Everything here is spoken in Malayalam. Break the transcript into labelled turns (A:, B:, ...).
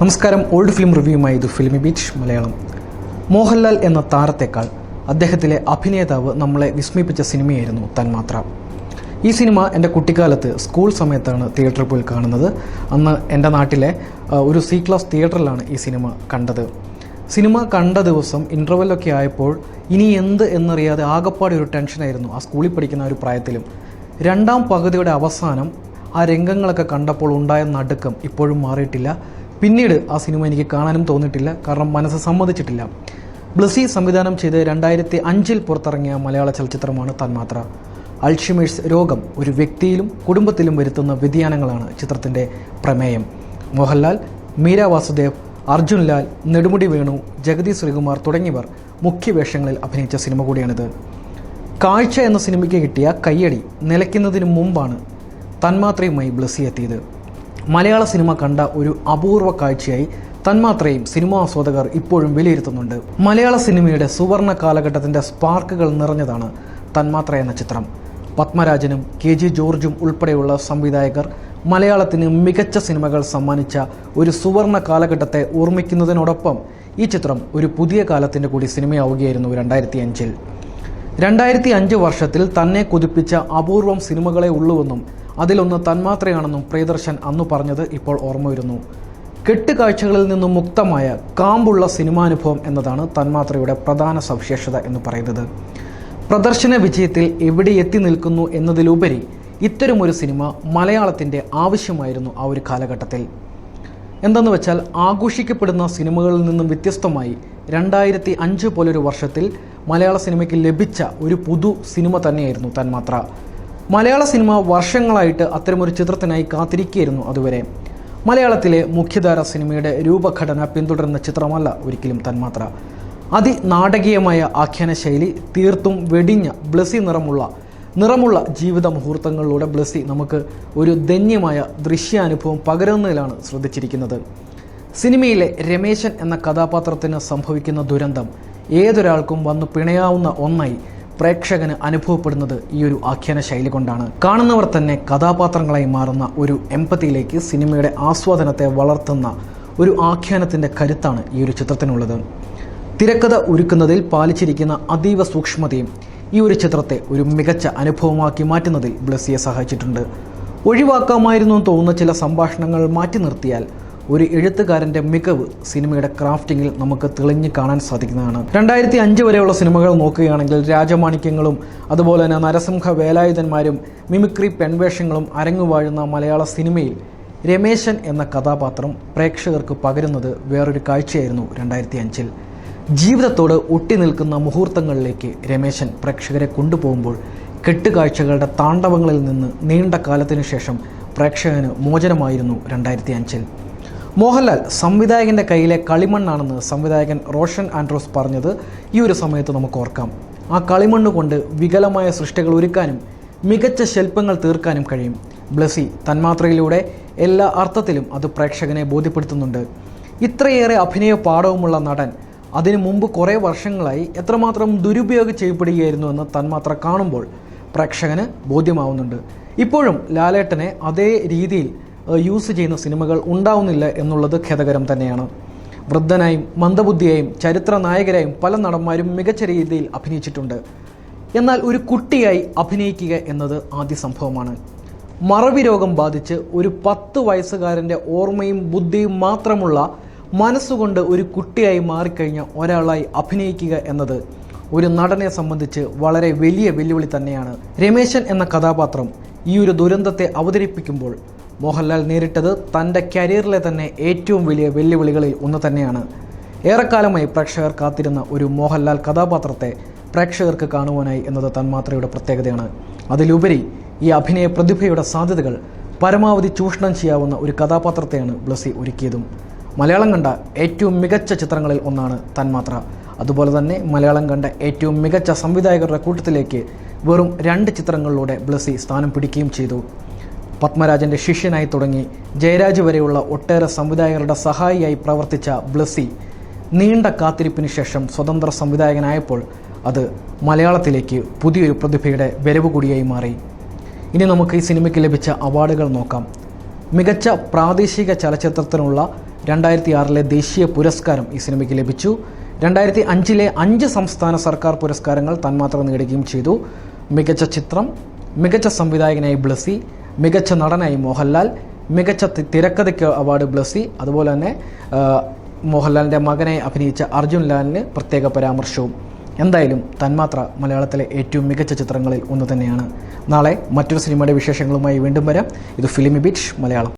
A: നമസ്കാരം ഓൾഡ് ഫിലിം റിവ്യൂമായി ഇത് ഫിലിമി ബീച്ച് മലയാളം. മോഹൻലാൽ എന്ന താരത്തെക്കാൾ അദ്ദേഹത്തിലെ അഭിനേതാവ് നമ്മളെ വിസ്മയിപ്പിച്ച സിനിമയായിരുന്നു തന്മാത്ര. ഈ സിനിമ എന്റെ കുട്ടിക്കാലത്ത് സ്കൂൾ സമയത്താണ് തിയേറ്ററിൽ പോയി കാണുന്നത്. അന്ന് എന്റെ നാട്ടിലെ ഒരു സി ക്ലാസ് തിയേറ്ററിലാണ് ഈ സിനിമ കണ്ടത്. സിനിമ കണ്ട ദിവസം ഇന്റർവെല്ലൊക്കെ ആയപ്പോൾ ഇനി എന്ത് എന്നറിയാതെ ആകപ്പാടെ ഒരു ടെൻഷനായിരുന്നു ആ സ്കൂളിൽ പഠിക്കുന്ന ഒരു പ്രായത്തിലും. രണ്ടാം പകുതിയുടെ അവസാനം ആ രംഗങ്ങളൊക്കെ കണ്ടപ്പോൾ ഉണ്ടായ നടുക്കം ഇപ്പോഴും മാറിയിട്ടില്ല. പിന്നീട് ആ സിനിമ എനിക്ക് കാണാനും തോന്നിയിട്ടില്ല. കാരണം മനസ്സ് സമ്മതിച്ചിട്ടില്ല. ബ്ലസി സംവിധാനം ചെയ്ത് രണ്ടായിരത്തി അഞ്ചിൽ പുറത്തിറങ്ങിയ മലയാള ചലച്ചിത്രമാണ് തന്മാത്ര. അൾഷിമേഴ്സ് രോഗം ഒരു വ്യക്തിയിലും കുടുംബത്തിലും വരുത്തുന്ന വ്യതിയാനങ്ങളാണ് ചിത്രത്തിന്റെ പ്രമേയം. മോഹൻലാൽ മീര വാസുദേവ് അർജുൻ ലാൽ നെടുമുടി വേണു ജഗതി ശ്രീകുമാർ തുടങ്ങിയവർ മുഖ്യ വേഷങ്ങളിൽ അഭിനയിച്ച സിനിമ കൂടിയാണിത്. കാഴ്ച എന്ന സിനിമയ്ക്ക് കിട്ടിയ കയ്യടി നിലയ്ക്കുന്നതിന് മുമ്പാണ് തന്മാത്രയുമായി ബ്ലസി എത്തിയത്. മലയാള സിനിമ കണ്ട ഒരു അപൂർവ കാഴ്ചയായി തന്മാത്രയും സിനിമാ ആസ്വാദകർ ഇപ്പോഴും വിലയിരുത്തുന്നുണ്ട്. മലയാള സിനിമയുടെ സുവർണ കാലഘട്ടത്തിന്റെ സ്പാർക്കുകൾ നിറഞ്ഞതാണ് തന്മാത്ര എന്ന ചിത്രം. പത്മരാജനും കെ ജി ജോർജും ഉൾപ്പെടെയുള്ള സംവിധായകർ മലയാളത്തിന് മികച്ച സിനിമകൾ സമ്മാനിച്ച ഒരു സുവർണ കാലഘട്ടത്തെ ഓർമ്മിക്കുന്നതിനോടൊപ്പം ഈ ചിത്രം ഒരു പുതിയ കാലത്തിന്റെ കൂടി സിനിമയാവുകയായിരുന്നു രണ്ടായിരത്തി അഞ്ചിൽ രണ്ടായിരത്തി അഞ്ച് വർഷത്തിൽ തന്നെ കുതിപ്പിച്ച അപൂർവം സിനിമകളെ ഉള്ളുവെന്നും അതിലൊന്ന് തന്മാത്രയാണെന്നും പ്രിയദർശൻ അന്നു പറഞ്ഞത് ഇപ്പോൾ ഓർമ്മ വരുന്നു കെട്ടുകാഴ്ചകളിൽ നിന്നും മുക്തമായ കാമ്പുള്ള സിനിമാനുഭവം എന്നതാണ് തന്മാത്രയുടെ പ്രധാന സവിശേഷത എന്ന് പറയുന്നത്. പ്രദർശന വിജയത്തിൽ എവിടെ എത്തി നിൽക്കുന്നു എന്നതിലുപരി ഇത്തരമൊരു സിനിമ മലയാളത്തിന്റെ ആവശ്യമായിരുന്നു ആ ഒരു കാലഘട്ടത്തിൽ. എന്തെന്ന് വെച്ചാൽ ആഘോഷിക്കപ്പെടുന്ന സിനിമകളിൽ നിന്നും വ്യത്യസ്തമായി രണ്ടായിരത്തി അഞ്ച് പോലൊരു വർഷത്തിൽ മലയാള സിനിമയ്ക്ക് ലഭിച്ച ഒരു പുതു സിനിമ തന്നെയായിരുന്നു തന്മാത്ര. മലയാള സിനിമ വർഷങ്ങളായിട്ട് അത്തരമൊരു ചിത്രത്തിനായി കാത്തിരിക്കുകയായിരുന്നു അതുവരെ. മലയാളത്തിലെ മുഖ്യധാര സിനിമയുടെ രൂപഘടന പിന്തുടരുന്ന ചിത്രമല്ല ഒരിക്കലും തന്മാത്ര. അതിനാടകീയമായ ആഖ്യാന ശൈലി തീർത്തും വെടിഞ്ഞ ബ്ലസി നിറമുള്ള നിറമുള്ള ജീവിത മുഹൂർത്തങ്ങളിലൂടെ ബ്ലസ്സി നമുക്ക് ഒരു ധന്യമായ ദൃശ്യാനുഭവം പകരുന്നതിലാണ് ശ്രദ്ധിച്ചിരിക്കുന്നത്. സിനിമയിലെ രമേശൻ എന്ന കഥാപാത്രത്തിന് സംഭവിക്കുന്ന ദുരന്തം ഏതൊരാൾക്കും വന്നു പിണയാവുന്ന ഒന്നായി പ്രേക്ഷകന് അനുഭവപ്പെടുന്നത് ഈ ഒരു ആഖ്യാന ശൈലി കൊണ്ടാണ്. കാണുന്നവർ തന്നെ കഥാപാത്രങ്ങളായി മാറുന്ന ഒരു എമ്പത്തിയിലേക്ക് സിനിമയുടെ ആസ്വാദനത്തെ വളർത്തുന്ന ഒരു ആഖ്യാനത്തിന്റെ കരുത്താണ് ഈ ഒരു ചിത്രത്തിനുള്ളത്. തിരക്കഥ ഒരുക്കുന്നതിൽ പാലിച്ചിരിക്കുന്ന അതീവ സൂക്ഷ്മതയും ഈ ഒരു ചിത്രത്തെ ഒരു മികച്ച അനുഭവമാക്കി മാറ്റുന്നതിൽ ബ്ലസ്സിയെ സഹായിച്ചിട്ടുണ്ട്. ഒഴിവാക്കാമായിരുന്നു തോന്നുന്ന ചില സംഭാഷണങ്ങൾ മാറ്റി നിർത്തിയാൽ ഒരു എഴുത്തുകാരന്റെ മികവ് സിനിമയുടെ ക്രാഫ്റ്റിങ്ങിൽ നമുക്ക് തെളിഞ്ഞു കാണാൻ സാധിക്കുന്നതാണ്. രണ്ടായിരത്തി അഞ്ച് വരെയുള്ള സിനിമകൾ നോക്കുകയാണെങ്കിൽ രാജമാണിക്യങ്ങളും അതുപോലെ തന്നെ നരസിംഹ വേലായുധന്മാരും മിമിക്രി പെൺവേഷങ്ങളും അരങ്ങുവാഴുന്ന മലയാള സിനിമയിൽ രമേശൻ എന്ന കഥാപാത്രം പ്രേക്ഷകർക്ക് പകരുന്നത് വേറൊരു കാഴ്ചയായിരുന്നു രണ്ടായിരത്തി അഞ്ചിൽ ജീവിതത്തോട് ഒട്ടി നിൽക്കുന്ന മുഹൂർത്തങ്ങളിലേക്ക് രമേശൻ പ്രേക്ഷകരെ കൊണ്ടുപോകുമ്പോൾ കെട്ടുകാഴ്ചകളുടെ താണ്ഡവങ്ങളിൽ നിന്ന് നീണ്ട കാലത്തിനു ശേഷം പ്രേക്ഷകന് മോചനമായിരുന്നു രണ്ടായിരത്തി അഞ്ചിൽ മോഹൻലാൽ സംവിധായകന്റെ കയ്യിലെ കളിമണ്ണാണെന്ന് സംവിധായകൻ റോഷൻ ആൻഡ്രോസ് പറഞ്ഞത് ഈ ഒരു സമയത്ത് നമുക്ക് ഓർക്കാം. ആ കളിമണ്ണ് കൊണ്ട് വികലമായ സൃഷ്ടികൾ ഒരുക്കാനും മികച്ച ശില്പങ്ങൾ തീർക്കാനും കഴിയും. ബ്ലസി തന്മാത്രയിലൂടെ എല്ലാ അർത്ഥത്തിലും അത് പ്രേക്ഷകനെ ബോധ്യപ്പെടുത്തുന്നുണ്ട്. ഇത്രയേറെ അഭിനയ പാഠവുമുള്ള നടൻ അതിനു മുമ്പ് കുറേ വർഷങ്ങളായി എത്രമാത്രം ദുരുപയോഗം ചെയ്യപ്പെടുകയായിരുന്നു എന്ന് തന്മാത്ര കാണുമ്പോൾ പ്രേക്ഷകന് ബോധ്യമാവുന്നുണ്ട്. ഇപ്പോഴും ലാലേട്ടനെ അതേ രീതിയിൽ യൂസ് ചെയ്യുന്ന സിനിമകൾ ഉണ്ടാവുന്നില്ല എന്നുള്ളത് ഖേദകരം തന്നെയാണ്. വൃദ്ധനായും മന്ദബുദ്ധിയായും ചരിത്ര നായകരായും പല നടന്മാരും മികച്ച രീതിയിൽ അഭിനയിച്ചിട്ടുണ്ട്. എന്നാൽ ഒരു കുട്ടിയായി അഭിനയിക്കുക എന്നത് ആദ്യ സംഭവമാണ്. മറവി രോഗം ബാധിച്ച് ഒരു പത്ത് വയസ്സുകാരന്റെ ഓർമ്മയും ബുദ്ധിയും മാത്രമുള്ള മനസ്സുകൊണ്ട് ഒരു കുട്ടിയായി മാറിക്കഴിഞ്ഞ ഒരാളായി അഭിനയിക്കുക എന്നത് ഒരു നടനെ സംബന്ധിച്ച് വളരെ വലിയ വെല്ലുവിളി തന്നെയാണ്. രമേശൻ എന്ന കഥാപാത്രം ഈ ഒരു ദുരന്തത്തെ അവതരിപ്പിക്കുമ്പോൾ മോഹൻലാൽ നേരിട്ടത് തന്റെ കരിയറിലെ തന്നെ ഏറ്റവും വലിയ വെല്ലുവിളികളിൽ ഒന്ന് തന്നെയാണ്. ഏറെക്കാലമായി പ്രേക്ഷകർ കാത്തിരുന്ന ഒരു മോഹൻലാൽ കഥാപാത്രത്തെ പ്രേക്ഷകർക്ക് കാണുവാനായി എന്നത് തന്മാത്രയുടെ പ്രത്യേകതയാണ്. അതിലുപരി ഈ അഭിനയ പ്രതിഭയുടെ സാധ്യതകൾ പരമാവധി ചൂഷണം ചെയ്യാവുന്ന ഒരു കഥാപാത്രത്തെയാണ് ബ്ലസി ഒരുക്കിയതും. മലയാളം കണ്ട ഏറ്റവും മികച്ച ചിത്രങ്ങളിൽ ഒന്നാണ് തന്മാത്ര. അതുപോലെ തന്നെ മലയാളം കണ്ട ഏറ്റവും മികച്ച സംവിധായകരുടെ കൂട്ടത്തിലേക്ക് വെറും രണ്ട് ചിത്രങ്ങളിലൂടെ ബ്ലസി സ്ഥാനം പിടിക്കുകയും ചെയ്തു. പത്മരാജന്റെ ശിഷ്യനായി തുടങ്ങി ജയരാജ് വരെയുള്ള ഒട്ടേറെ സംവിധായകരുടെ സഹായിയായി പ്രവർത്തിച്ച ബ്ലസി. നീണ്ട കാത്തിരിപ്പിന് ശേഷം സ്വതന്ത്ര സംവിധായകനായപ്പോൾ അത് മലയാളത്തിലേക്ക് പുതിയൊരു പ്രതിഭയുടെ വരവ് കൂടിയായി മാറി. ഇനി നമുക്ക് ഈ സിനിമയ്ക്ക് ലഭിച്ച അവാർഡുകൾ നോക്കാം. മികച്ച പ്രാദേശിക ചലച്ചിത്രത്തിനുള്ള രണ്ടായിരത്തി ആറിലെ ദേശീയ പുരസ്കാരം ഈ സിനിമയ്ക്ക് ലഭിച്ചു. രണ്ടായിരത്തി അഞ്ചിലെ അഞ്ച് സംസ്ഥാന സർക്കാർ പുരസ്കാരങ്ങൾ തന്മാത്ര നേടുകയും ചെയ്തു. മികച്ച ചിത്രം മികച്ച സംവിധായകനായി ബ്ലസി മികച്ച നടനായി മോഹൻലാൽ മികച്ച തിരക്കഥയ്ക്ക് അവാർഡ് ബ്ലസ്സി അതുപോലെ തന്നെ മോഹൻലാലിന്റെ മകനെ അഭിനയിച്ച അർജുൻ ലാലിന് പ്രത്യേക പരാമർശവും. എന്തായാലും തന്മാത്ര മലയാളത്തിലെ ഏറ്റവും മികച്ച ചിത്രങ്ങളിൽ ഒന്ന് തന്നെയാണ്. നാളെ മറ്റൊരു സിനിമയുടെ വിശേഷങ്ങളുമായി വീണ്ടും വരാം. ഇത് ഫിലിമി ബീച്ച് മലയാളം.